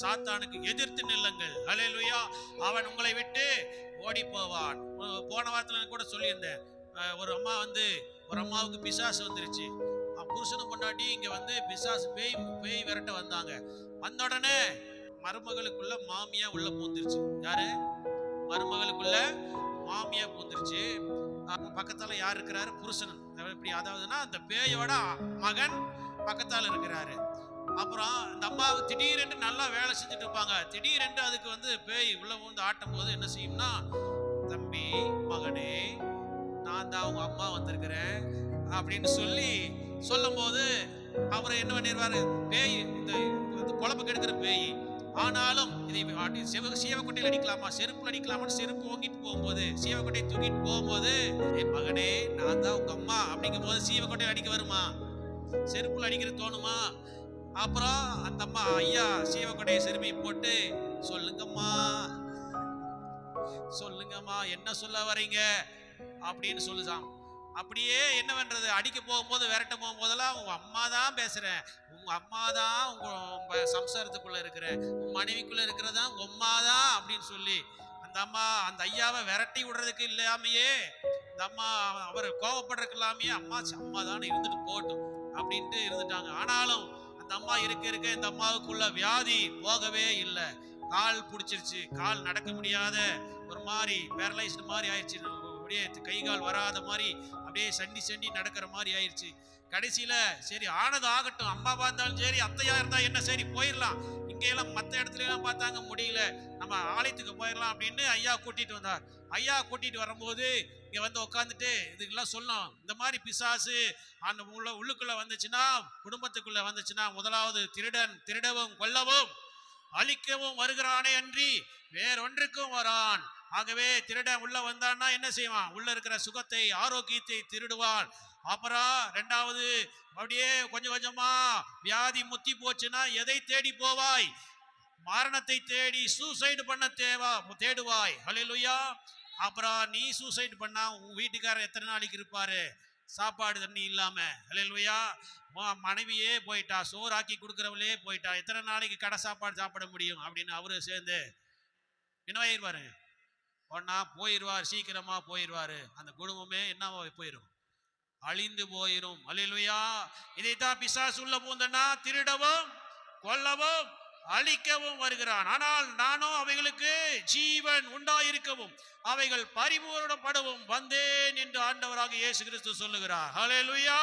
சாத்தானுக்கு எதிர்த்து நில்லுங்கள். அலையலுயா அவன் உங்களை விட்டு ஓடி போவான் போன வாரத்தில் கூட சொல்லியிருந்தேன். ஒரு அம்மா வந்து ஒரு அம்மாவுக்கு பிசாசு வந்துருச்சு. புருஷனும் கொண்டாடி இங்கே வந்து பிசாசு பேய் பேய் விரட்ட வந்தாங்க. வந்த உடனே மருமகளுக்குள்ள மாமியா உள்ள பூந்துருச்சு. யாரு? மருமகளுக்குள்ள மாமியா பூந்துருச்சு. பக்கத்தால் யார் இருக்கிறாரு? புருஷன். இப்படி அதாவதுன்னா அந்த பேயோட மகன் பக்கத்தால் இருக்கிறாரு. அப்புறம் இந்த அம்மா திடீரென்று நல்லா வேலை செஞ்சுட்டு இருப்பாங்க. திடீரென்று அதுக்கு வந்து பேய் உள்ள வந்து ஆட்டும் போது என்ன செய்யும்னா தம்பி மகனே நான் தான் உங்க அம்மா வந்திருக்கிறேன் அப்படின்னு சொல்லி சொல்லும் போது அவரை என்ன பண்ணிடுவாரு பேய் இந்த குழப்ப கெடுக்கிற பேய். ஆனாலும் இதை அடி- சிவ சீவக்கொட்டையில் அடிக்கலாமா? செருப்புல அடிக்கலாமான்னு செருப்பு ஓங்கிட்டு போகும்போது சீவக்கொட்டையை தூக்கிட்டு போகும்போது என் மகனே நான் தான் உங்க அம்மா அப்படிங்கும் போது சீவக்கொட்டையில் அடிக்க வருமா? செருப்புல அடிக்கிறது தோணுமா? அப்புறம் அந்த அம்மா ஐயா சீவக்குடைய சிறுமி போட்டு சொல்லுங்கம்மா சொல்லுங்கம்மா என்ன சொல்ல வரீங்க அப்படின்னு சொல்லுதான். அப்படியே என்ன பண்றது? அடிக்க போகும்போது விரட்ட போகும்போதெல்லாம் உங்க அம்மா தான் பேசுறேன். உங்க அம்மா தான் உங்க உங்க சம்சாரத்துக்குள்ள இருக்கிற உங்க மனைவிக்குள்ள இருக்கிறதா உங்க அம்மா தான் அப்படின்னு சொல்லி அந்த அம்மா அந்த ஐயாவை விரட்டி விடுறதுக்கு இல்லாமையே இந்த அம்மா அவர் கோவப்படுறதுக்கு இல்லாமையே அம்மா அம்மா தான் இருந்துட்டு போகட்டும் அப்படின்ட்டு இருந்துட்டாங்க. ஆனாலும் அந்த அம்மா இருக்க இருக்க இந்த அம்மாவுக்குள்ள வியாதி போகவே இல்லை. கால் பிடிச்சிருச்சு. கால் நடக்க முடியாத ஒரு மாதிரி பேரலைஸ்டு மாதிரி ஆயிடுச்சு. அப்படியே கை கால் வராத மாதிரி அப்படியே சண்டி சண்டி நடக்கிற மாதிரி ஆயிடுச்சு. கடைசியில் சரி ஆனது ஆகட்டும். அம்மா பார்த்தாலும் சரி அத்தையா இருந்தால் என்ன? சரி போயிடலாம். இங்க எல்லாம் இடத்துலலாம் இடத்துல எல்லாம் பார்த்தாங்க முடியல. நம்ம ஆலயத்துக்கு போயிடலாம் அப்படின்னு ஐயா கூட்டிகிட்டு வந்தார். ஐயா கூட்டிகிட்டு வரும்போது இங்க வந்து உட்காந்துட்டு இதுக்கெல்லாம் சொல்லணும். இந்த மாதிரி பிசாசு அந்த உள்ள உள்ளுக்குள்ள வந்துச்சுன்னா குடும்பத்துக்குள்ள வந்துச்சுன்னா முதலாவது திருடன் திருடவும் கொல்லவும் அழிக்கவும் வருகிறானே அன்றி வேறொன்றுக்கும் வரான். ஆகவே திருடன் உள்ள வந்தான்னா என்ன செய்வான்? உள்ள இருக்கிற சுகத்தை ஆரோக்கியத்தை திருடுவான். அப்புறம் ரெண்டாவது அப்படியே கொஞ்சம் கொஞ்சமா வியாதி முத்தி போச்சுன்னா எதை தேடி போவாய்? மரணத்தை தேடி சூசைடு பண்ண தேவா தேடுவாய். ஹalleluya அப்புறம் நீ சூசைட் பண்ணால் உன் வீட்டுக்காரர் எத்தனை நாளைக்கு இருப்பார்? சாப்பாடு தண்ணி இல்லாமல் இல்லையா மனைவியே போயிட்டா சோறாக்கி கொடுக்குறவளே போயிட்டா. எத்தனை நாளைக்கு கடை சாப்பாடு சாப்பிட முடியும்? அப்படின்னு அவரு சேர்ந்து என்னவாயிருவாரு ஒன்னா போயிடுவார் சீக்கிரமாக போயிடுவாரு அந்த குடும்பமே என்னவா போயிடும் அழிந்து போயிடும் அல்லேலூயா இதைத்தான் பிசாசு உள்ள பூந்தன்னா திருடவும் கொல்லவும் அழிக்கவும் வருகிறான். ஆனால் நானும் அவைகளுக்கு ஜீவன் உண்டாயிருக்கவும் அவைகள் பரிபூரணப்படவும் வந்தேன் என்று ஆண்டவராக இயேசு கிறிஸ்து சொல்லுகிறார். ஹalleluya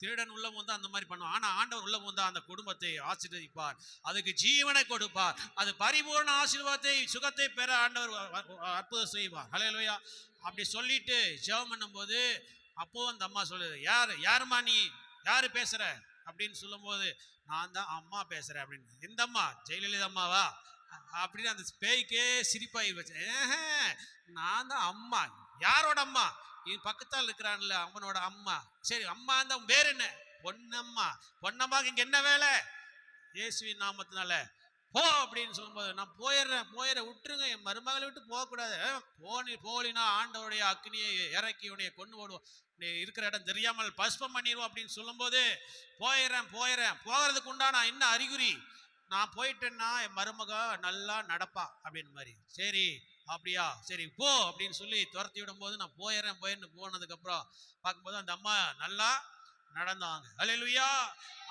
திருடன் உள்ள வந்து அந்த மாதிரி பண்ணுவான். ஆனா ஆண்டவர் உள்ள வந்து அந்த குடும்பத்தை ஆசீர்வதிப்பார். அதுக்கு ஜீவனை கொடுப்பார். அது பரிபூர்ண ஆசீர்வாதத்தை சுகத்தை பெற ஆண்டவர் அற்புதம் செய்வார். ஹalleluya அப்படி சொல்லிட்டு ஜெபம் பண்ணும்போது அப்போ அந்த அம்மா சொல்லுது யார் யாருமா நீ? யாரு பேசுற? அப்படின்னு சொல்லும்போது நான் தான் அம்மா பேசுறேன் அப்படின்னு. எந்த அம்மா ஜெயலலிதா அம்மாவா? அப்படின்னு அந்த பேய்க்கே சிரிப்பாகி வச்சு நான் தான் அம்மா. யாரோட அம்மா? இது பக்கத்தால் இருக்கிறான்ல அவனோட அம்மா. சரி அம்மா அந்த பேர் என்ன? பொன்னம்மா. பொன்னம்மாக்கு இங்க என்ன வேலை? இயேசுவின் நாமத்தினால போ அப்படின்னு சொல்லும்போது நான் போயிடுறேன் போயிட விட்டுருங்க என் மருமகளை விட்டு போகக்கூடாது. போனி போலினா ஆண்டவருடைய அக்னியை இறக்கி உன்னைய கொண்டு போடுவோம். நீ இருக்கிற இடம் தெரியாமல் பஸ்பம் பண்ணிடுவோம் அப்படின்னு சொல்லும்போது போயிடுறேன் போயிடுறேன். போகிறதுக்கு உண்டான என்ன அறிகுறி நான் போயிட்டேன்னா என் மருமக நல்லா நடப்பா அப்படின்னு மாதிரி. சரி அப்படியா? சரி போ அப்படின்னு சொல்லி துரத்தி விடும்போது நான் போயிடுறேன் போயிருந்து போனதுக்கப்புறம் பார்க்கும்போது அந்த அம்மா நல்லா நடந்தாங்க. அலையலுயா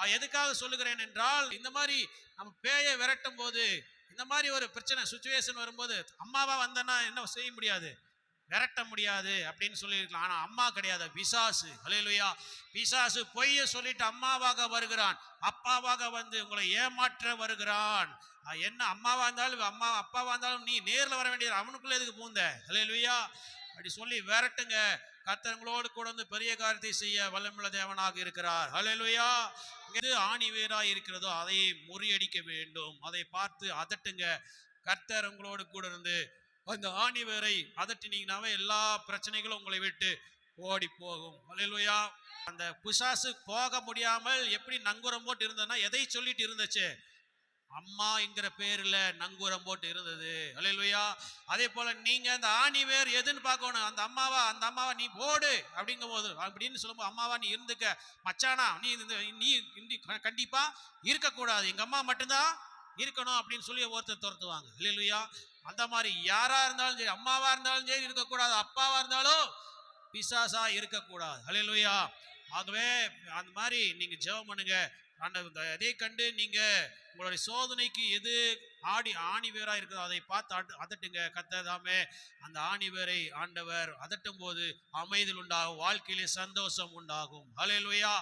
எதுக்காக சொல்லுகிறேன் என்றால் இந்த மாதிரி நம்ம பேயை விரட்டும் போது இந்த மாதிரி ஒரு பிரச்சனை சுச்சுவேஷன் வரும்போது அம்மாவா வந்தேன்னா என்ன செய்ய முடியாது? விரட்ட முடியாது அப்படின்னு சொல்லியிருக்கலாம். ஆனால் அம்மா கிடையாது. பிசாசு. அலையலுயா பிசாசு பொய்ய சொல்லிட்டு அம்மாவாக வருகிறான். அப்பாவாக வந்து உங்களை ஏமாற்ற வருகிறான். என்ன அம்மாவா இருந்தாலும் அம்மா அப்பாவா இருந்தாலும் நீ நேரில் வர வேண்டியது அவனுக்குள்ளே எதுக்கு பூந்த? அலையலுயா அப்படி சொல்லி விரட்டுங்க. கத்தங்களோடு கூட வந்து பெரிய காரியத்தை செய்ய வல்லமுள்ள தேவனாக இருக்கிறார். ஹலெலுயா எது ஆணி வேரா இருக்கிறதோ அதை முறியடிக்க வேண்டும். அதை பார்த்து அதட்டுங்க. கர்த்தர் உங்களோடு கூட இருந்து அந்த ஆணி வேரை அதட்டினீங்கனாவே எல்லா பிரச்சனைகளும் உங்களை விட்டு ஓடி போகும். ஹalleluya அந்த புசாசு போக முடியாமல் எப்படி நங்குரம் போட்டு இருந்ததுன்னா எதை சொல்லிட்டு இருந்துச்சு? அம்மா என்கிற பேர்ல நங்கூரம் போட்டு இருந்தது. அல்லேலூயா அதே போல நீங்க அந்த ஆணி வேர் எதுன்னு பார்க்கணும். அந்த அம்மாவா அந்த அம்மாவா நீ போடு அப்படிங்கும் போது அப்படின்னு சொல்லும்போது அம்மாவா நீ இருந்துக்க. மச்சானா நீ நீ கண்டிப்பா இருக்கக்கூடாது. எங்க அம்மா மட்டும்தான் இருக்கணும் அப்படின்னு சொல்லி ஒருத்தர் துரத்துவாங்க. இல்லையா அந்த மாதிரி யாரா இருந்தாலும் சரி அம்மாவா இருந்தாலும் சரி இருக்கக்கூடாது. அப்பாவா இருந்தாலும் பிசாசா இருக்கக்கூடாது. ஹalleluya ஆகவே அந்த மாதிரி நீங்க ஜெபம் பண்ணுங்க. ஆண்டவர் அதே கண்டு நீங்க உங்களுடைய சோதனைக்கு எது ஆடி ஆணி வேரா இருக்குதோ அதை பார்த்து அட்டு அதட்டுங்க கத்ததாமே அந்த ஆணி வேரை ஆண்டவர் அதட்டும் போது அமைதல் உண்டாகும் வாழ்க்கையிலே சந்தோஷம் உண்டாகும். ஹalleluya.